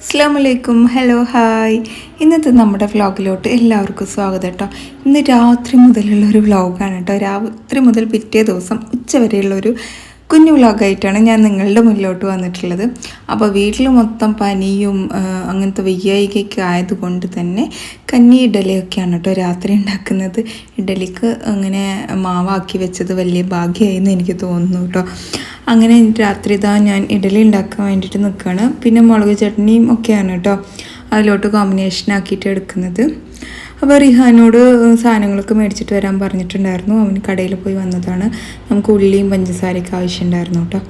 അസ്സാം വലൈക്കും hello hi ഇന്നത്തെ നമ്മുടെ വ്ളോഗിലോട്ട് എല്ലാവർക്കും സ്വാഗതം കേട്ടോ ഇന്ന് രാത്രി മുതലുള്ള ഒരു വ്ളോഗാണ് കേട്ടോ രാത്രി മുതൽ പിറ്റേ ദിവസം ഉച്ച വരെയുള്ള ഒരു കുഞ്ഞു വ്ളോഗായിട്ടാണ് ഞാൻ നിങ്ങളുടെ മുന്നിലോട്ട് വന്നിട്ടുള്ളത്. അപ്പോൾ വീട്ടിൽ മൊത്തം പനിയും അങ്ങനത്തെ വയ്യായികയൊക്കെ ആയതുകൊണ്ട് തന്നെ കഞ്ഞി ഇഡലിയൊക്കെയാണ് കേട്ടോ രാത്രി ഉണ്ടാക്കുന്നത്. ഇഡലിക്ക് അങ്ങനെ മാവാക്കി വെച്ചത് വലിയ ഭാഗ്യമായി എന്ന് എനിക്ക് തോന്നുന്നു കേട്ടോ. അങ്ങനെ രാത്രി ഇതാ ഞാൻ ഇഡലി ഉണ്ടാക്കാൻ വേണ്ടിയിട്ട് നിൽക്കുകയാണ് പിന്നെ മുളക് ചട്നിയും ഒക്കെയാണ് കേട്ടോ അതിലോട്ട് കോമ്പിനേഷൻ ആക്കിയിട്ട് എടുക്കുന്നത്. അപ്പോൾ റിഹാനോട് സാധനങ്ങളൊക്കെ മേടിച്ചിട്ട് വരാൻ പറഞ്ഞിട്ടുണ്ടായിരുന്നു. അവൻ കടയിൽ പോയി വന്നതാണ്. നമുക്ക് ഉള്ളിയും പഞ്ചസാരയൊക്കെ ആവശ്യമുണ്ടായിരുന്നു കേട്ടോ.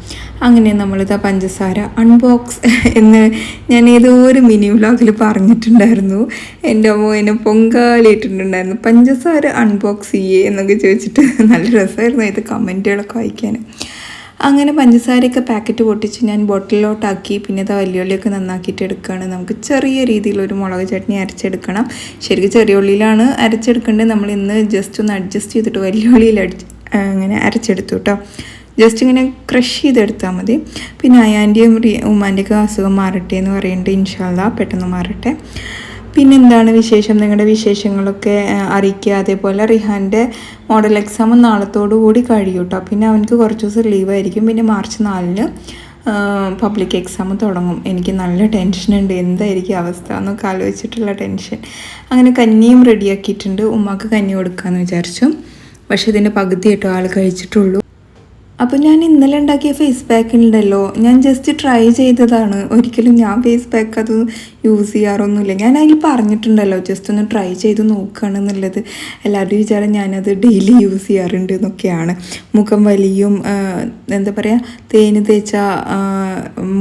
അങ്ങനെ നമ്മളിത് ആ പഞ്ചസാര അൺബോക്സ് എന്ന് ഞാൻ ഏതോ ഒരു മിനി വ്ലോഗിൽ പറഞ്ഞിട്ടുണ്ടായിരുന്നു. എന്റെ അമ്മ എന്നെ പൊങ്കാലിട്ടുണ്ടായിരുന്നു പഞ്ചസാര അൺബോക്സ് ചെയ്യേ എന്നൊക്കെ ചോദിച്ചിട്ട് നല്ല രസമായിരുന്നു ഇത് കമന്റുകളൊക്കെ വായിക്കാൻ. അങ്ങനെ പഞ്ചസാരയൊക്കെ പാക്കറ്റ് പൊട്ടിച്ച് ഞാൻ ബോട്ടിലോട്ടാക്കി പിന്നെ അത് വലിയുള്ളിയൊക്കെ നന്നാക്കിയിട്ട് എടുക്കുകയാണ് നമുക്ക് ചെറിയ രീതിയിലൊരു മുളക് ചട്നി അരച്ചെടുക്കണം. ശരിക്കും ചെറിയ ഉള്ളിയിലാണ് അരച്ചെടുക്കേണ്ടത് നമ്മൾ ഇന്ന് ജസ്റ്റ് ഒന്ന് അഡ്ജസ്റ്റ് ചെയ്തിട്ട് വലിയ ഉള്ളിയിൽ അടിച്ച് അങ്ങനെ അരച്ചെടുത്തു കേട്ടോ ജസ്റ്റ് ഇങ്ങനെ ക്രഷ് ചെയ്തെടുത്താൽ മതി. പിന്നെ അയാന്റെയും ഉമ്മാന്റെയൊക്കെ അസുഖം മാറട്ടെ എന്ന് പറയുന്നുണ്ട്. ഇൻഷാല്ല പെട്ടെന്ന് മാറട്ടെ. പിന്നെന്താണ് വിശേഷം? നിങ്ങളുടെ വിശേഷങ്ങളൊക്കെ അറിയിക്കുക. അതേപോലെ റിഹാന്റെ മോഡൽ എക്സാം നാളത്തോടു കൂടി കഴിയും കേട്ടോ പിന്നെ അവനക്ക് കുറച്ച് ദിവസം ലീവായിരിക്കും പിന്നെ മാർച്ച് നാലിന് പബ്ലിക് എക്സാം തുടങ്ങും. എനിക്ക് നല്ല ടെൻഷനുണ്ട് എന്തായിരിക്കും അവസ്ഥ? എന്നൊക്കെ ആലോചിച്ചിട്ടുള്ള ടെൻഷൻ അങ്ങനെ കഞ്ഞിയും റെഡിയാക്കിയിട്ടുണ്ട് ഉമ്മാക്ക് കഞ്ഞി കൊടുക്കാമെന്ന് വിചാരിച്ചു. പക്ഷേ ഇതിന്റെ പകുതി കേട്ടോ ആൾ കഴിച്ചിട്ടുള്ളൂ. അപ്പോൾ ഞാൻ ഇന്നലെ ഉണ്ടാക്കിയ ഫേസ് പാക്ക് ഉണ്ടല്ലോ. ഞാൻ ജസ്റ്റ് ട്രൈ ചെയ്തതാണ്. ഒരിക്കലും ഞാൻ ഫേസ് പാക്ക് അത് യൂസ് ചെയ്യാറൊന്നുമില്ല. ഞാൻ അതിൽ പറഞ്ഞിട്ടുണ്ടല്ലോ ജസ്റ്റ് ഒന്ന് ട്രൈ ചെയ്ത് നോക്കുകയാണെന്നുള്ളത്. എല്ലാവരുടെയും വിചാരം ഞാനത് ഡെയിലി യൂസ് ചെയ്യാറുണ്ട് എന്നൊക്കെയാണ്. മുഖം വലിയും എന്താ പറയുക തേന് തേച്ച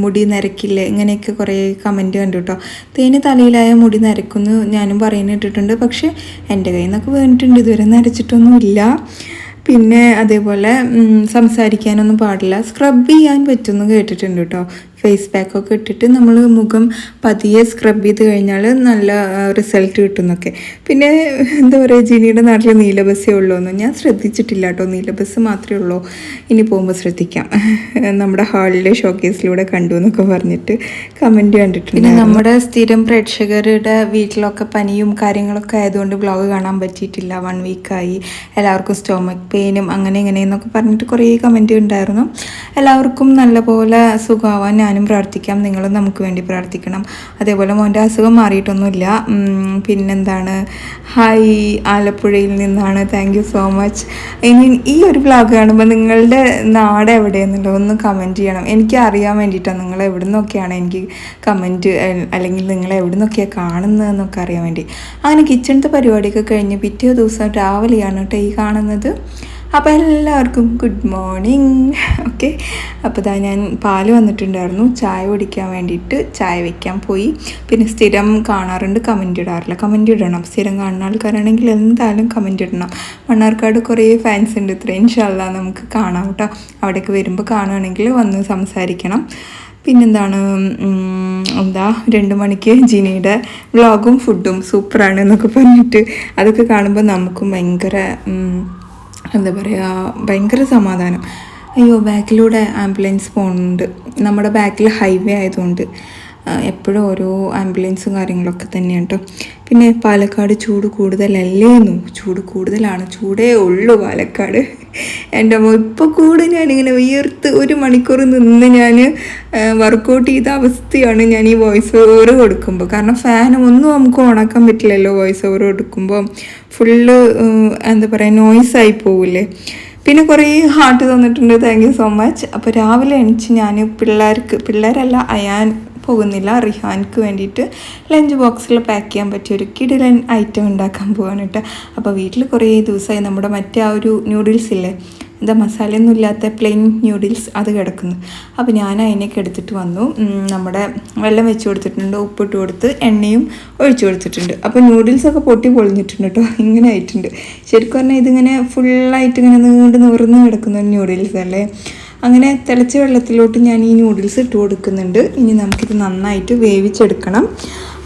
മുടി നരക്കില്ല ഇങ്ങനെയൊക്കെ കുറേ കമന്റ് കണ്ടു കേട്ടോ തേന് തലയിലായ മുടി നരക്കുമെന്ന് ഞാനും പറയുന്നു ഇട്ടിട്ടുണ്ട് പക്ഷേ എന്റെ കയ്യിൽ നിന്നൊക്കെ വേണ്ടിയിട്ടുണ്ട്. ഇതുവരെ നരച്ചിട്ടൊന്നുമില്ല. പിന്നെ അതേപോലെ സംസാരിക്കാനൊന്നും പാടില്ല. സ്ക്രബ് ചെയ്യാൻ പറ്റുമെന്ന് കേട്ടിട്ടുണ്ട് കേട്ടോ ഫേസ് പാക്കൊക്കെ ഇട്ടിട്ട് നമ്മൾ മുഖം പതിയെ സ്ക്രബ് ചെയ്ത് കഴിഞ്ഞാൽ നല്ല റിസൾട്ട് കിട്ടുന്നൊക്കെ. പിന്നെ എന്താ പറയുക ജിനിയുടെ നാട്ടിൽ നീലബസ്സേ ഉള്ളൂ എന്ന് ഞാൻ ശ്രദ്ധിച്ചിട്ടില്ല കേട്ടോ. നീലബസ് മാത്രമേ ഉള്ളൂ. ഇനി പോകുമ്പോൾ ശ്രദ്ധിക്കാം. നമ്മുടെ ഹാളിലെ ഷോക്കേസിലൂടെ കണ്ടു എന്നൊക്കെ പറഞ്ഞിട്ട് കമന്റ് കണ്ടിട്ടുണ്ട് പിന്നെ നമ്മുടെ സ്ഥിരം പ്രേക്ഷകരുടെ വീട്ടിലൊക്കെ പനിയും കാര്യങ്ങളൊക്കെ ആയതുകൊണ്ട് ബ്ലോഗ് കാണാൻ പറ്റിയിട്ടില്ല. വൺ വീക്കായി എല്ലാവർക്കും സ്റ്റോമക് പെയിനും അങ്ങനെ ഇങ്ങനെയെന്നൊക്കെ പറഞ്ഞിട്ട് കുറേ കമന്റ് ഉണ്ടായിരുന്നു. എല്ലാവർക്കും നല്ലപോലെ സുഖമാവാൻ ഞാനും പ്രാർത്ഥിക്കാം നിങ്ങളും നമുക്ക് വേണ്ടി പ്രാർത്ഥിക്കണം. അതേപോലെ മോന്റെ അസുഖം മാറിയിട്ടൊന്നുമില്ല. പിന്നെന്താണ്? ഹായ് ആലപ്പുഴയിൽ നിന്നാണ്. താങ്ക് യു സോ മച്ച് ഇനി ഈ ഒരു വ്ളോഗ് കാണുമ്പോൾ നിങ്ങളുടെ നാട് എവിടെയെന്നുള്ളത് ഒന്ന് കമന്റ് ചെയ്യണം. എനിക്ക് അറിയാൻ വേണ്ടിയിട്ടാണ് നിങ്ങൾ എവിടെ നിന്നൊക്കെയാണ് എനിക്ക് കമന്റ് അല്ലെങ്കിൽ നിങ്ങൾ എവിടെ നിന്നൊക്കെയാണ് കാണുന്നതെന്നൊക്കെ അറിയാൻ വേണ്ടി. അങ്ങനെ കിച്ചണത്തെ പരിപാടിയൊക്കെ കഴിഞ്ഞ് പിറ്റേ ദിവസം രാവിലെയാണ് കേട്ടോ ഈ കാണുന്നത്. അപ്പോൾ എല്ലാവർക്കും ഗുഡ് മോർണിംഗ് ഓക്കെ അപ്പോൾ ഇതാ ഞാൻ പാൽ വന്നിട്ടുണ്ടായിരുന്നു. ചായ കുടിക്കാൻ വേണ്ടിയിട്ട് ചായ വയ്ക്കാൻ പോയി. പിന്നെ സ്ഥിരം കാണാറുണ്ട് കമന്റ് ഇടാറില്ല. കമന്റ് ഇടണം. സ്ഥിരം കാണുന്ന ആൾക്കാരാണെങ്കിൽ എന്തായാലും കമന്റ് ഇടണം. മണ്ണാർക്കാട് കുറേ ഫാൻസ് ഉണ്ട്. ഇത്രയും ഇൻഷാല്ല നമുക്ക് കാണാം കേട്ടോ. അവിടേക്ക് വരുമ്പോൾ കാണുകയാണെങ്കിൽ വന്ന് സംസാരിക്കണം. പിന്നെന്താണ് എന്താ രണ്ട് മണിക്ക് ജിനിയുടെ വ്ളോഗും ഫുഡും സൂപ്പറാണ് എന്നൊക്കെ പറഞ്ഞിട്ട് അതൊക്കെ കാണുമ്പോൾ നമുക്കും ഭയങ്കര എന്താ പറയുക ഭയങ്കര സമാധാനം. അയ്യോ ബാക്കിലൂടെ ആംബുലൻസ് പോകുന്നുണ്ട് നമ്മുടെ ബാക്കിൽ ഹൈവേ ആയതുകൊണ്ട്. എപ്പോഴും ഓരോ ആംബുലൻസും കാര്യങ്ങളൊക്കെ തന്നെയാണ് കേട്ടോ പിന്നെ പാലക്കാട് ചൂട് കൂടുതലല്ലേന്നു ചൂട് കൂടുതലാണ്. ചൂടേ ഉള്ളൂ പാലക്കാട്. എന്റെ അമ്മ ഇപ്പോൾ കൂടെ ഞാനിങ്ങനെ വിയർത്ത് ഒരു മണിക്കൂർ നിന്ന് ഞാൻ വർക്കൗട്ട് ചെയ്ത അവസ്ഥയാണ് ഞാൻ ഈ വോയിസ് ഓവർ കൊടുക്കുമ്പോൾ കാരണം ഫാനും ഒന്നും നമുക്ക് ഓണാക്കാൻ പറ്റില്ലല്ലോ വോയിസ് ഓവർ കൊടുക്കുമ്പോൾ ഫുള്ള് എന്താ പറയുക ആയി പോവില്ലേ. പിന്നെ കുറേ ഹാർട്ട് തന്നിട്ടുണ്ട്. താങ്ക് യു സോ മച്ച് അപ്പോൾ രാവിലെ എണിച്ച് ഞാൻ പിള്ളേർക്ക് പിള്ളേരല്ല അയാൻ പോകുന്നില്ല. റിഹാൻക്ക് വേണ്ടിയിട്ട് ലഞ്ച് ബോക്സിൽ പാക്ക് ചെയ്യാൻ പറ്റിയ ഒരു കിടിലൻ ഐറ്റം ഉണ്ടാക്കാൻ പോവാണ് കേട്ടോ. അപ്പോൾ വീട്ടിൽ കുറേ ദിവസമായി നമ്മുടെ മറ്റേ ആ ഒരു ന്യൂഡിൽസ് ഇല്ലേ? എന്താ മസാലയൊന്നും ഇല്ലാത്ത പ്ലെയിൻ ന്യൂഡിൽസ് അത് കിടക്കുന്നു. അപ്പോൾ ഞാൻ അതിനൊക്കെ എടുത്തിട്ട് വന്നു. നമ്മുടെ വെള്ളം വെച്ച് കൊടുത്തിട്ടുണ്ട് ഉപ്പിട്ട് കൊടുത്ത് എണ്ണയും ഒഴിച്ചു കൊടുത്തിട്ടുണ്ട്. അപ്പോൾ ന്യൂഡിൽസൊക്കെ പൊട്ടി പൊളിഞ്ഞിട്ടുണ്ട് കേട്ടോ. ഇങ്ങനെ ആയിട്ടുണ്ട്. ശരിക്കും പറഞ്ഞാൽ ഇതിങ്ങനെ ഫുള്ളായിട്ട് ഇങ്ങനെ നീണ്ട് നിവർന്ന് കിടക്കുന്ന ന്യൂഡിൽസ് അല്ലേ? അങ്ങനെ തിളച്ച വെള്ളത്തിലോട്ട് ഞാൻ ഈ നൂഡിൽസ് ഇട്ട് കൊടുക്കുന്നുണ്ട്. ഇനി നമുക്കിത് നന്നായിട്ട് വേവിച്ചെടുക്കണം.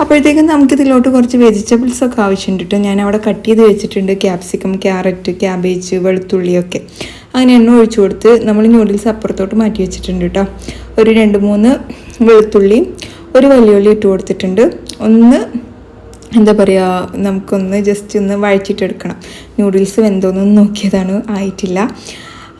അപ്പോഴത്തേക്കും നമുക്കിതിലോട്ട് കുറച്ച് വെജിറ്റബിൾസൊക്കെ ആവശ്യമുണ്ട് കേട്ടോ ഞാൻ അവിടെ കട്ട് ചെയ്ത് വെച്ചിട്ടുണ്ട് ക്യാപ്സിക്കം ക്യാരറ്റ് ക്യാബേജ് വെളുത്തുള്ളിയൊക്കെ അങ്ങനെ എണ്ണ ഒഴിച്ചു കൊടുത്ത് നമ്മൾ നൂഡിൽസ് അപ്പുറത്തോട്ട് മാറ്റി വെച്ചിട്ടുണ്ട് കേട്ടോ ഒരു രണ്ട് മൂന്ന് വെളുത്തുള്ളി ഒരു വലിയുള്ളി ഇട്ട് കൊടുത്തിട്ടുണ്ട്. ഒന്ന് എന്താ പറയുക നമുക്കൊന്ന് ജസ്റ്റ് ഒന്ന് വഴച്ചിട്ടെടുക്കണം നൂഡിൽസ് വെന്തോന്നൊന്നും നോക്കിയതാണ് ആയിട്ടില്ല.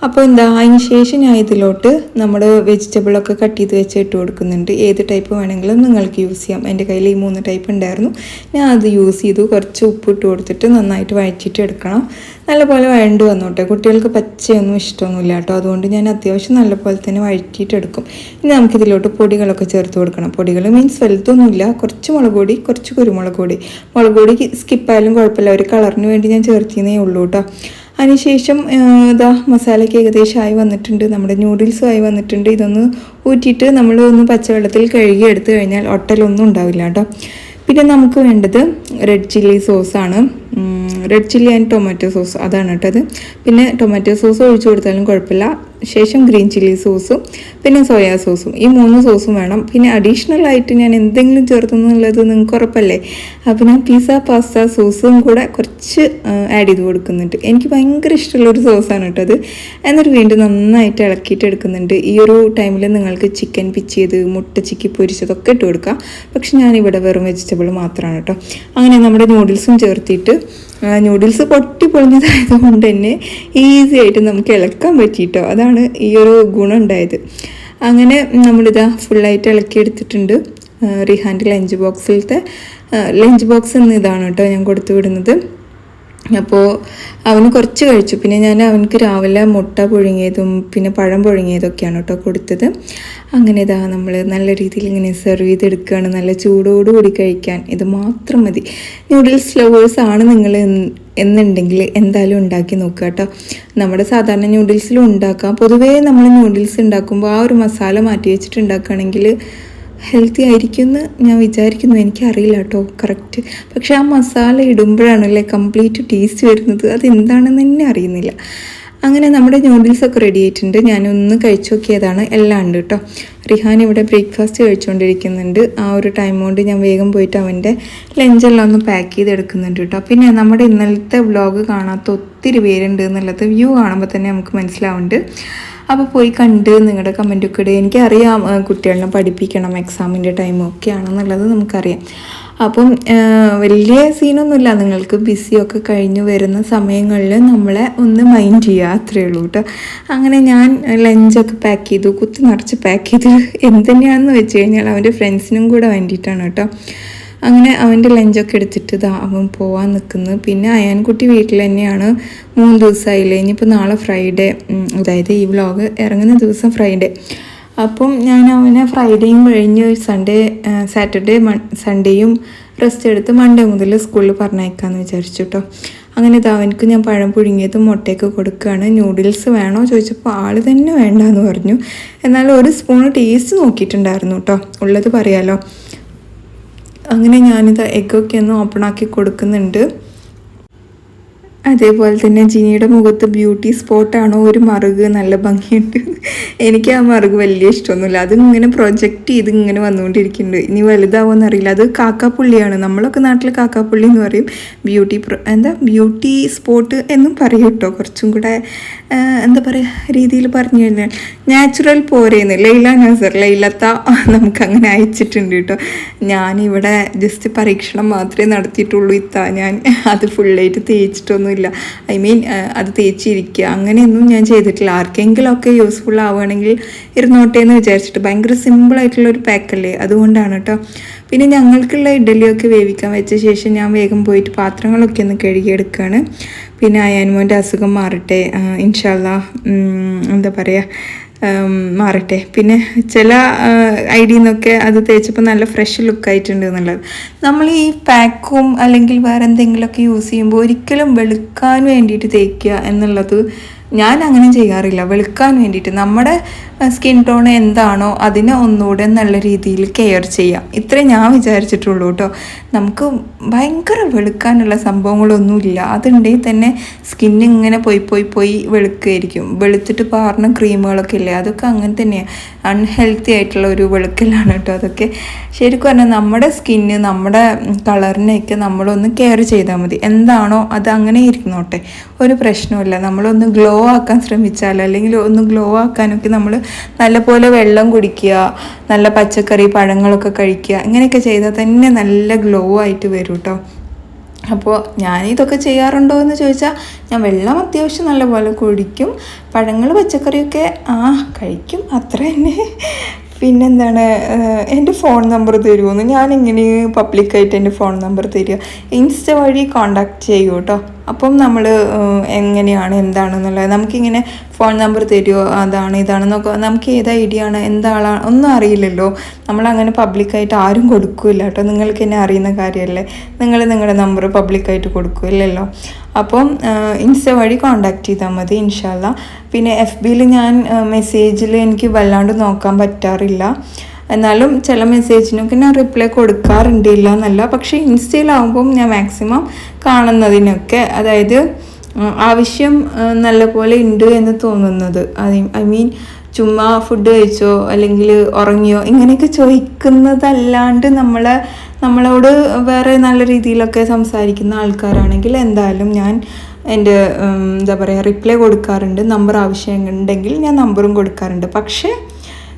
അപ്പോൾ എന്താ അതിന് ശേഷം ഞാൻ ഇതിലോട്ട് നമ്മുടെ വെജിറ്റബിളൊക്കെ കട്ട് ചെയ്ത് വെച്ച് ഇട്ട് കൊടുക്കുന്നുണ്ട്. ഏത് ടൈപ്പ് വേണമെങ്കിലും നിങ്ങൾക്ക് യൂസ് ചെയ്യാം. എന്റെ കയ്യിൽ ഈ മൂന്ന് ടൈപ്പ് ഉണ്ടായിരുന്നു. ഞാൻ അത് യൂസ് ചെയ്തു. കുറച്ച് ഉപ്പ് ഇട്ട് കൊടുത്തിട്ട് നന്നായിട്ട് വഴച്ചിട്ട് എടുക്കണം. നല്ലപോലെ വഴണ്ട് വന്നോട്ടെ. കുട്ടികൾക്ക് പച്ചയൊന്നും ഇഷ്ടമൊന്നുമില്ല കേട്ടോ. അതുകൊണ്ട് ഞാൻ അത്യാവശ്യം നല്ലപോലെ തന്നെ വഴറ്റിയിട്ട് എടുക്കും. ഇനി നമുക്കിതിലോട്ട് പൊടികളൊക്കെ ചേർത്ത് കൊടുക്കണം. പൊടികൾ മീൻസ് വലുതൊന്നുമില്ല. കുറച്ച് മുളക് പൊടി കുറച്ച് കുരുമുളക് പൊടി. മുളക് പൊടി സ്കിപ്പായാലും കുഴപ്പമില്ല. ഒരു കളറിന് വേണ്ടി ഞാൻ ചേർത്തിന്നേ ഉള്ളൂ കേട്ടോ. അതിനുശേഷം ഇതാ മസാലയ്ക്ക് ഏകദേശം ആയി വന്നിട്ടുണ്ട്. നമ്മുടെ ന്യൂഡിൽസും ആയി വന്നിട്ടുണ്ട്. ഇതൊന്ന് ഊറ്റിയിട്ട് നമ്മൾ ഒന്ന് പച്ചവെള്ളത്തിൽ കഴുകി എടുത്തു കഴിഞ്ഞാൽ ഒട്ടലൊന്നും ഉണ്ടാവില്ല കേട്ടോ. പിന്നെ നമുക്ക് വേണ്ടത് red chilli സോസാണ് red chilli and tomato sauce അതാണ് കേട്ടത്. പിന്നെ ടൊമാറ്റോ സോസ് ഒഴിച്ചു കൊടുത്താലും കുഴപ്പമില്ല. ശേഷം ഗ്രീൻ ചില്ലി സോസും പിന്നെ സോയാ സോസും. ഈ മൂന്ന് സോസും വേണം. പിന്നെ അഡീഷണൽ ആയിട്ട് ഞാൻ എന്തെങ്കിലും ചേർത്തുന്നുള്ളത് നിങ്ങൾക്ക് ഉറപ്പല്ലേ? അപ്പോൾ ഞാൻ പിസ പാസ്ത സോസും കൂടെ കുറച്ച് ആഡ് ചെയ്ത് കൊടുക്കുന്നുണ്ട്. എനിക്ക് ഭയങ്കര ഇഷ്ടമുള്ളൊരു സോസാണ് കേട്ടോ അത്. എന്നിട്ട് വീണ്ടും നന്നായിട്ട് ഇളക്കിയിട്ട് എടുക്കുന്നുണ്ട്. ഈ ഒരു ടൈമിൽ നിങ്ങൾക്ക് ചിക്കൻ പിച്ചിയത് മുട്ട ചിക്കി പൊരിച്ചതൊക്കെ ഇട്ട് കൊടുക്കാം. പക്ഷെ ഞാനിവിടെ വെറും വെജിറ്റബിൾ മാത്രമാണ് കേട്ടോ. അങ്ങനെ നമ്മുടെ നൂഡിൽസും ചേർത്തിട്ട് നൂഡിൽസ് പൊട്ടി പൊളിഞ്ഞതായത് കൊണ്ട് തന്നെ ഈസി ആയിട്ട് നമുക്ക് ഇളക്കാൻ പറ്റിയിട്ടോ. അതാണ് ഈ ഒരു ഗുണം ഉണ്ടായത്. അങ്ങനെ നമ്മളിതാ ഫുള്ളായിട്ട് ഇളക്കി എടുത്തിട്ടുണ്ട്. റിഹാന്റെ ലഞ്ച് ബോക്സിലത്തെ ലഞ്ച് ബോക്സ് എന്ന് ഇതാണ് കേട്ടോ ഞാൻ കൊടുത്തു വിടുന്നത്. അപ്പോൾ അവന് കുറച്ച് കഴിച്ചു. പിന്നെ ഞാൻ അവനക്ക് രാവിലെ മുട്ട പുഴുങ്ങിയതും പിന്നെ പഴം പുഴുങ്ങിയതൊക്കെയാണ് കേട്ടോ കൊടുത്തത്. അങ്ങനെ ഇതാ നമ്മൾ നല്ല രീതിയിൽ ഇങ്ങനെ സെർവ് ചെയ്തെടുക്കുകയാണ് നല്ല ചൂടോടുകൂടി കഴിക്കാൻ. ഇത് മാത്രം മതി. ന്യൂഡിൽസ് ലവേഴ്സ് ആണ് നിങ്ങൾ എന്നുണ്ടെങ്കിൽ എന്തായാലും ഉണ്ടാക്കി നോക്കുക കേട്ടോ. നമ്മുടെ സാധാരണ ന്യൂഡിൽസിലും ഉണ്ടാക്കാം. പൊതുവേ നമ്മൾ ന്യൂഡിൽസ് ഉണ്ടാക്കുമ്പോൾ ആ ഒരു മസാല മാറ്റി വെച്ചിട്ട് ഉണ്ടാക്കുകയാണെങ്കിൽ ഹെൽത്തി ആയിരിക്കും എന്ന് ഞാൻ വിചാരിക്കുന്നു. എനിക്കറിയില്ല കേട്ടോ. കറക്റ്റ് പക്ഷെ ആ മസാല ഇടുമ്പോഴാണല്ലേ കംപ്ലീറ്റ് ടേസ്റ്റ് വരുന്നത്? അതെന്താണെന്ന് തന്നെ അറിയുന്നില്ല. അങ്ങനെ നമ്മുടെ നൂഡിൽസൊക്കെ റെഡി ആയിട്ടുണ്ട്. ഞാനൊന്ന് കഴിച്ചു നോക്കിയതാണ്. എല്ലാം ഉണ്ട് കേട്ടോ. റിഹാൻ ഇവിടെ ബ്രേക്ക്ഫാസ്റ്റ് കഴിച്ചുകൊണ്ടിരിക്കുന്നുണ്ട് ആ ഒരു ടൈം കൊണ്ട് ഞാൻ വേഗം പോയിട്ട് അവന്റെ ലഞ്ചെല്ലാം ഒന്ന് പാക്ക് ചെയ്തെടുക്കുന്നുണ്ട് കേട്ടോ. പിന്നെ നമ്മുടെ ഇന്നലത്തെ വ്ളോഗ് കാണാത്ത ഒത്തിരി പേരുണ്ട് എന്നുള്ളത് വ്യൂ കാണുമ്പോൾ തന്നെ നമുക്ക് മനസ്സിലാവുന്നുണ്ട്. അപ്പോൾ പോയി കണ്ട് നിങ്ങളുടെ കമന്റൊക്കെ ഇടുക എനിക്കറിയാം കുട്ടികളെ പഠിപ്പിക്കണം എക്സാമിന്റെ ഒക്കെ ആണെന്നുള്ളത് നമുക്കറിയാം. അപ്പം വലിയ സീനൊന്നുമില്ല നിങ്ങൾക്ക് ബിസിയൊക്കെ കഴിഞ്ഞ് വരുന്ന സമയങ്ങളിൽ നമ്മളെ ഒന്ന് മൈൻഡ് ചെയ്യുക അത്രയേ ഉള്ളൂ കേട്ടോ അങ്ങനെ ഞാൻ ലഞ്ചൊക്കെ പാക്ക് ചെയ്തു. കുത്തി നിറച്ച് പാക്ക് ചെയ്ത് എന്തുതന്നെയാണെന്ന് വെച്ച് കഴിഞ്ഞാൽ അവന്റെ ഫ്രണ്ട്സിനും കൂടെ വേണ്ടിയിട്ടാണ് കേട്ടോ അങ്ങനെ അവന്റെ ലഞ്ചൊക്കെ എടുത്തിട്ട് ഇതാ അവൻ പോവാൻ നിൽക്കുന്നു പിന്നെ അയാൻകുട്ടി വീട്ടിൽ തന്നെയാണ് മൂന്ന് ദിവസമായില്ലേ ഇനിയിപ്പോൾ നാളെ ഫ്രൈഡേ അതായത് ഈ വ്ലോഗ് ഇറങ്ങുന്ന ദിവസം ഫ്രൈഡേ അപ്പം ഞാൻ അവനെ ഫ്രൈഡേയും കഴിഞ്ഞ് സൺഡേ സാറ്റർഡേ സൺഡേയും റെസ്റ്റ് എടുത്ത് മൺഡേ മുതൽ സ്കൂളിൽ പറഞ്ഞയക്കാമെന്ന് വിചാരിച്ചു കേട്ടോ അങ്ങനെ അവനക്ക് ഞാൻ പഴം പുഴുങ്ങിയതും മുട്ടയൊക്കെ കൊടുക്കുകയാണ് നൂഡിൽസ് വേണോ ചോദിച്ചപ്പോൾ ആൾ തന്നെ വേണ്ടെന്ന് പറഞ്ഞു. എന്നാൽ ഒരു സ്പൂൺ ടേസ്റ്റ് നോക്കിയിട്ടുണ്ടായിരുന്നു കേട്ടോ ഉള്ളത് പറയാലോ. അങ്ങനെ ഞാനിത് എഗ്ഗൊക്കെ ഒന്ന് ഓപ്പൺ ആക്കി കൊടുക്കുന്നുണ്ട്. അതേപോലെ തന്നെ ജിനിയുടെ മുഖത്ത് ബ്യൂട്ടി സ്പോട്ടാണോ ഒരു മറുക് നല്ല ഭംഗിയുണ്ട്. എനിക്ക് ആ മറുക് വലിയ ഇഷ്ടമൊന്നുമില്ല. അത് ഇങ്ങനെ പ്രൊജക്റ്റ് ചെയ്ത് ഇങ്ങനെ വന്നുകൊണ്ടിരിക്കുന്നുണ്ട്. ഇനി വലുതാവുമെന്ന് അറിയില്ല. അത് കാക്കാപ്പുള്ളിയാണ്. നമ്മളൊക്കെ നാട്ടിൽ കാക്കാപ്പുള്ളി എന്ന് പറയും. ബ്യൂട്ടി എന്താ? ബ്യൂട്ടി സ്പോട്ട് എന്നും പറയും കേട്ടോ. കുറച്ചും കൂടെ എന്താ പറയുക രീതിയിൽ പറഞ്ഞു കഴിഞ്ഞാൽ. നാച്ചുറൽ പോരേന്ന്. ലൈല നസർ ലൈലത്ത നമുക്ക് അങ്ങനെ അയച്ചിട്ടുണ്ട് കേട്ടോ. ഞാനിവിടെ ജസ്റ്റ് പരീക്ഷണം മാത്രമേ നടത്തിയിട്ടുള്ളൂ ഇത്ത. ഞാൻ അത് ഫുള്ളായിട്ട് തേച്ചിട്ടൊന്നുമില്ല ഐ മീൻ അത് തേച്ചിരിക്കുക അങ്ങനെയൊന്നും ഞാൻ ചെയ്തിട്ടില്ല. ആർക്കെങ്കിലും ഒക്കെ യൂസ്ഫുൾ ആവുകയാണെങ്കിൽ ഇരുന്നോട്ടെ എന്ന് വിചാരിച്ചിട്ട് ഭയങ്കര സിമ്പിളായിട്ടുള്ള ഒരു പാക്കല്ലേ അതുകൊണ്ടാണ് കേട്ടോ പിന്നെ ഞങ്ങൾക്കുള്ള ഇഡ്ഡലിയൊക്കെ വേവിക്കാൻ വെച്ച ശേഷം ഞാൻ വേഗം പോയിട്ട് പാത്രങ്ങളൊക്കെ ഒന്ന് കഴുകിയെടുക്കുകയാണ് പിന്നെ അയാനുമോന്റെ അസുഖം മാറട്ടെ. ഇൻഷാല്ല എന്താ പറയുക മാറട്ടെ. പിന്നെ ചില ഐ നിന്നൊക്കെ അത് തേച്ചപ്പോൾ നല്ല ഫ്രഷ് ലുക്ക് ആയിട്ടുണ്ട് എന്നുള്ളത്. നമ്മൾ ഈ പാക്കും അല്ലെങ്കിൽ വേറെ എന്തെങ്കിലുമൊക്കെ യൂസ് ചെയ്യുമ്പോൾ ഒരിക്കലും വെളുക്കാൻ വേണ്ടിയിട്ട് തേക്കുക എന്നുള്ളത് ഞാൻ അങ്ങനെ ചെയ്യാറില്ല. വെളുക്കാൻ വേണ്ടിയിട്ട് നമ്മുടെ സ്കിൻ ടോൺ എന്താണോ അതിനെ ഒന്നുകൂടെ നല്ല രീതിയിൽ കെയർ ചെയ്യാം. ഇത്രേ ഞാൻ വിചാരിച്ചിട്ടുള്ളൂ കേട്ടോ. നമുക്ക് ഭയങ്കര വെളുക്കാനുള്ള സംഭവങ്ങളൊന്നുമില്ല. അതുണ്ടെങ്കിൽ തന്നെ സ്കിൻ ഇങ്ങനെ പോയി പോയി പോയി വെളുക്കായിരിക്കും വെളുത്തിട്ട് പാർന്ന ക്രീമുകളൊക്കെ ഇല്ലേ? അതൊക്കെ അങ്ങനെ തന്നെയാണ് അൺഹെൽത്തി ആയിട്ടുള്ള ഒരു വെളുക്കലാണ് കേട്ടോ അതൊക്കെ. ശരിക്കും പറഞ്ഞാൽ നമ്മുടെ സ്കിന്ന് നമ്മുടെ കളറിനെയൊക്കെ നമ്മളൊന്ന് കെയർ ചെയ്താൽ മതി. എന്താണോ അത് അങ്ങനെ ഇരുന്നോട്ടെ ഒരു പ്രശ്നമില്ല നമ്മളൊന്ന് ഗ്ലോ ആക്കാൻ ശ്രമിച്ചാൽ അല്ലെങ്കിൽ ഒന്ന് ഗ്ലോ ആക്കാനൊക്കെ നമ്മൾ നല്ലപോലെ വെള്ളം കുടിക്കുക നല്ല പച്ചക്കറി പഴങ്ങളൊക്കെ കഴിക്കുക ഇങ്ങനെയൊക്കെ ചെയ്താൽ തന്നെ നല്ല ഗ്ലോ ആയിട്ട് വരും കേട്ടോ അപ്പോൾ ഞാൻ ഇതൊക്കെ ചെയ്യാറുണ്ടോ എന്ന് ചോദിച്ചാൽ ഞാൻ വെള്ളം അത്യാവശ്യം നല്ലപോലെ കുടിക്കും പഴങ്ങൾ പച്ചക്കറിയൊക്കെ ആ കഴിക്കും അത്ര തന്നെ. പിന്നെന്താണ് എന്റെ ഫോൺ നമ്പർ തരുമോന്ന് ഞാനിങ്ങനെ പബ്ലിക്കായിട്ട് എന്റെ ഫോൺ നമ്പർ തരിക. ഇൻസ്റ്റ വഴി കോണ്ടാക്ട് ചെയ്യൂ കേട്ടോ അപ്പം നമ്മൾ എങ്ങനെയാണ് എന്താണെന്നുള്ളത്. നമുക്കിങ്ങനെ ഫോൺ നമ്പർ തരുമോ അതാണ് ഇതാണെന്നൊക്കെ നമുക്ക് ഏത് ഐഡിയ ആണ്? എന്താളാണ് ഒന്നും അറിയില്ലല്ലോ. നമ്മളങ്ങനെ പബ്ലിക്കായിട്ട് ആരും കൊടുക്കില്ല കേട്ടോ. നിങ്ങൾക്ക് എന്നെ അറിയുന്ന കാര്യമല്ലേ നിങ്ങൾ നിങ്ങളുടെ നമ്പർ പബ്ലിക്കായിട്ട് കൊടുക്കില്ലല്ലോ. അപ്പം ഇൻസ്റ്റ വഴി കോണ്ടാക്ട് ചെയ്താൽ മതി ഇൻഷാല്ല പിന്നെ എഫ് ബിയിൽ ഞാൻ മെസ്സേജിൽ എനിക്ക് വല്ലാണ്ട് നോക്കാൻ പറ്റാറില്ല. എന്നാലും ചില മെസ്സേജിനൊക്കെ ഞാൻ റിപ്ലൈ കൊടുക്കാറുണ്ട് ഇല്ല എന്നല്ല പക്ഷേ ഇൻസ്റ്റയിലാവുമ്പം ഞാൻ മാക്സിമം കാണുന്നതിനൊക്കെ അതായത് ആവശ്യം നല്ലപോലെ ഉണ്ട് എന്ന് തോന്നുന്നത്. ഐ മീൻ ചുമ്മാ ഫുഡ് കഴിച്ചോ അല്ലെങ്കിൽ ഉറങ്ങിയോ ഇങ്ങനെയൊക്കെ ചോദിക്കുന്നതല്ലാണ്ട് നമ്മളെ നമ്മളോട് വേറെ നല്ല രീതിയിലൊക്കെ സംസാരിക്കുന്ന ആൾക്കാരാണെങ്കിൽ എന്തായാലും ഞാൻ എന്റെ എന്താ പറയുക റിപ്ലൈ കൊടുക്കാറുണ്ട്. നമ്പർ ആവശ്യമുണ്ടെങ്കിൽ ഞാൻ നമ്പറും കൊടുക്കാറുണ്ട്. പക്ഷേ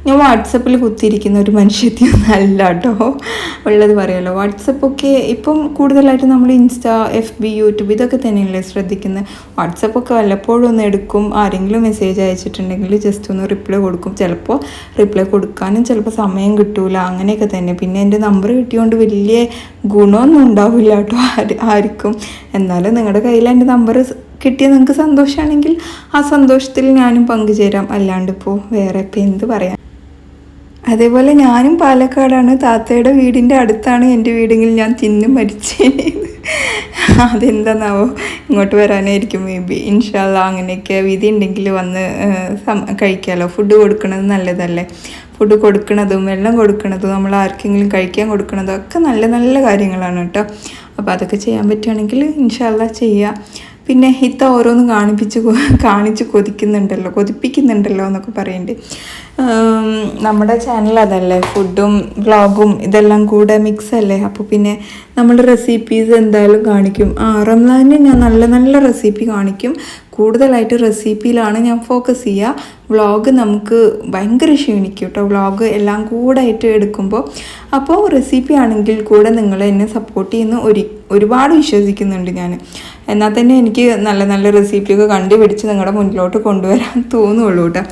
ഞാൻ വാട്സപ്പിൽ കുത്തിയിരിക്കുന്ന ഒരു മനുഷ്യത്തിയൊന്നും അല്ല കേട്ടോ. ഉള്ളത് പറയുമല്ലോ വാട്സപ്പൊക്കെ ഇപ്പം കൂടുതലായിട്ട് നമ്മൾ ഇൻസ്റ്റാ എഫ് ബി യൂട്യൂബ് ഇതൊക്കെ തന്നെയല്ലേ ശ്രദ്ധിക്കുന്നത് വാട്സപ്പൊക്കെ വല്ലപ്പോഴും ഒന്ന് എടുക്കും. ആരെങ്കിലും മെസ്സേജ് അയച്ചിട്ടുണ്ടെങ്കിൽ ജസ്റ്റ് ഒന്ന് റിപ്ലൈ കൊടുക്കും. ചിലപ്പോൾ റിപ്ലൈ കൊടുക്കാനും ചിലപ്പോൾ സമയം കിട്ടൂല. അങ്ങനെയൊക്കെ തന്നെ. പിന്നെ എന്റെ നമ്പർ കിട്ടിയോണ്ട് വലിയ ഗുണമൊന്നും ഉണ്ടാവില്ല കേട്ടോ ആർക്കും. എന്നാലും നിങ്ങളുടെ കയ്യിൽ എന്റെ നമ്പർ കിട്ടിയ നിങ്ങൾക്ക് സന്തോഷമാണെങ്കിൽ ആ സന്തോഷത്തിൽ ഞാനും പങ്കുചേരാം. അല്ലാണ്ട് ഇപ്പോൾ വേറെ ഇപ്പം എന്ത് പറയാം അതേപോലെ ഞാനും പാലക്കാടാണ്. താത്തയുടെ വീടിന്റെ അടുത്താണ് എന്റെ വീടെങ്കിൽ ഞാൻ തിന്നും മരിച്ചേനെ അതെന്താന്നാവോ? ഇങ്ങോട്ട് വരാനായിരിക്കും മേ ബി. ഇൻഷാല്ല അങ്ങനെയൊക്കെ വിധി ഉണ്ടെങ്കിൽ വന്ന് കഴിക്കാമല്ലോ ഫുഡ് കൊടുക്കുന്നത് നല്ലതല്ലേ? ഫുഡ് കൊടുക്കുന്നതും വെള്ളം കൊടുക്കുന്നതും നമ്മൾ ആർക്കെങ്കിലും കഴിക്കാൻ കൊടുക്കണതും ഒക്കെ നല്ല നല്ല കാര്യങ്ങളാണ് കേട്ടോ. അപ്പോൾ അതൊക്കെ ചെയ്യാൻ പറ്റുകയാണെങ്കിൽ ഇൻഷാല്ല ചെയ്യാം. പിന്നെ ഇത്ത ഓരോന്നും കാണിപ്പിച്ച് കാണിച്ച് കൊതിക്കുന്നുണ്ടല്ലോ കൊതിപ്പിക്കുന്നുണ്ടല്ലോ എന്നൊക്കെ പറയുന്നുണ്ട് നമ്മുടെ ചാനൽ അതല്ലേ ഫുഡും വ്ളോഗും ഇതെല്ലാം കൂടെ മിക്സ് അല്ലേ? അപ്പോൾ പിന്നെ നമ്മൾ റെസിപ്പീസ് എന്തായാലും കാണിക്കും. ആ റംസാനിൽ ഞാൻ നല്ല നല്ല റെസിപ്പി കാണിക്കും. കൂടുതലായിട്ട് റെസിപ്പിയിലാണ് ഞാൻ ഫോക്കസ് ചെയ്യുക വ്ളോഗ് നമുക്ക് ഭയങ്കര ക്ഷീണിക്കും കേട്ടോ വ്ളോഗ് എല്ലാം കൂടെ ആയിട്ട് എടുക്കുമ്പോൾ അപ്പോൾ റെസിപ്പി ആണെങ്കിൽ കൂടെ നിങ്ങൾ എന്നെ സപ്പോർട്ട് ചെയ്യുന്ന. ഒരു ഒരുപാട് വിശ്വസിക്കുന്നുണ്ട് ഞാൻ എന്നാൽ തന്നെ എനിക്ക് നല്ല നല്ല റെസിപ്പിയൊക്കെ കണ്ടുപിടിച്ച് നിങ്ങളുടെ മുന്നിലോട്ട് കൊണ്ടുവരാൻ തോന്നുള്ളൂ കേട്ടോ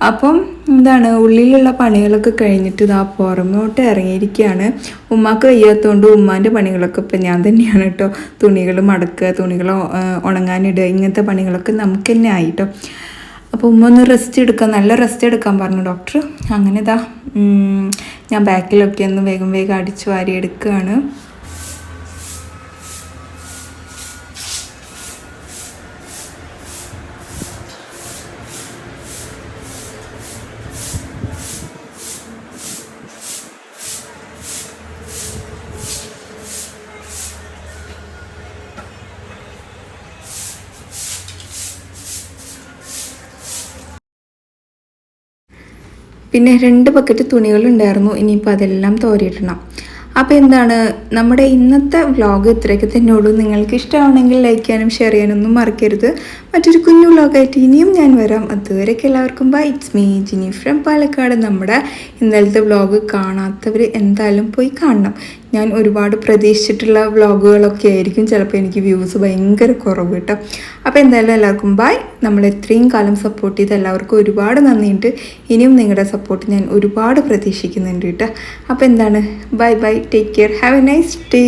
അപ്പം എന്താണ് ഉള്ളിലുള്ള പണികളൊക്കെ കഴിഞ്ഞിട്ട് ഇതാ പുറമോട്ട് ഇറങ്ങിയിരിക്കുകയാണ്. ഉമ്മാക്ക് വയ്യാത്തതുകൊണ്ട് ഉമ്മാന്റെ പണികളൊക്കെ ഇപ്പം ഞാൻ തന്നെയാണ് കേട്ടോ. തുണികൾ മടക്കുക തുണികൾ ഉണങ്ങാനിടുക ഇങ്ങനത്തെ പണികളൊക്കെ നമുക്ക് തന്നെ ആയിട്ടോ അപ്പോൾ ഉമ്മ ഒന്ന് റെസ്റ്റ് എടുക്കാം നല്ല റെസ്റ്റ് എടുക്കാൻ പറഞ്ഞു ഡോക്ടർ അങ്ങനെ ഇതാ ഞാൻ ബാക്കിലൊക്കെ ഒന്ന് വേഗം വേഗം അടിച്ചു വാരി എടുക്കുകയാണ് പിന്നെ രണ്ട് ബക്കറ്റ് തുണികളുണ്ടായിരുന്നു. ഇനിയിപ്പോൾ അതെല്ലാം തോരിയിടണം. അപ്പോൾ എന്താണ്? നമ്മുടെ ഇന്നത്തെ വ്ലോഗ് ഇത്രയൊക്കെ തന്നെയുള്ളൂ. നിങ്ങൾക്ക് ഇഷ്ടമാണെങ്കിൽ ലൈക്ക് ചെയ്യാനും ഷെയർ ചെയ്യാനൊന്നും മറക്കരുത്. മറ്റൊരു കുഞ്ഞു വ്ളോഗായിട്ട് ഇനിയും ഞാൻ വരാം. അതുവരെയൊക്കെ എല്ലാവർക്കും bye it's me Jini from Palakkad. നമ്മുടെ ഇന്നലത്തെ വ്ളോഗ് കാണാത്തവർ എന്തായാലും പോയി കാണണം. ഞാൻ ഒരുപാട് പ്രതീക്ഷിച്ചിട്ടുള്ള വ്ളോഗുകളൊക്കെ ആയിരിക്കും. ചിലപ്പോൾ എനിക്ക് വ്യൂസ് ഭയങ്കര കുറവ് കേട്ടോ. അപ്പോൾ എന്തായാലും എല്ലാവർക്കും ബൈ നമ്മൾ എത്രയും കാലം സപ്പോർട്ട് ചെയ്ത് എല്ലാവർക്കും ഒരുപാട് നന്ദിയുണ്ട്. ഇനിയും നിങ്ങളുടെ സപ്പോർട്ട് ഞാൻ ഒരുപാട് പ്രതീക്ഷിക്കുന്നുണ്ട് കേട്ടോ. അപ്പോൾ എന്താണ്? Bye bye take care have a nice day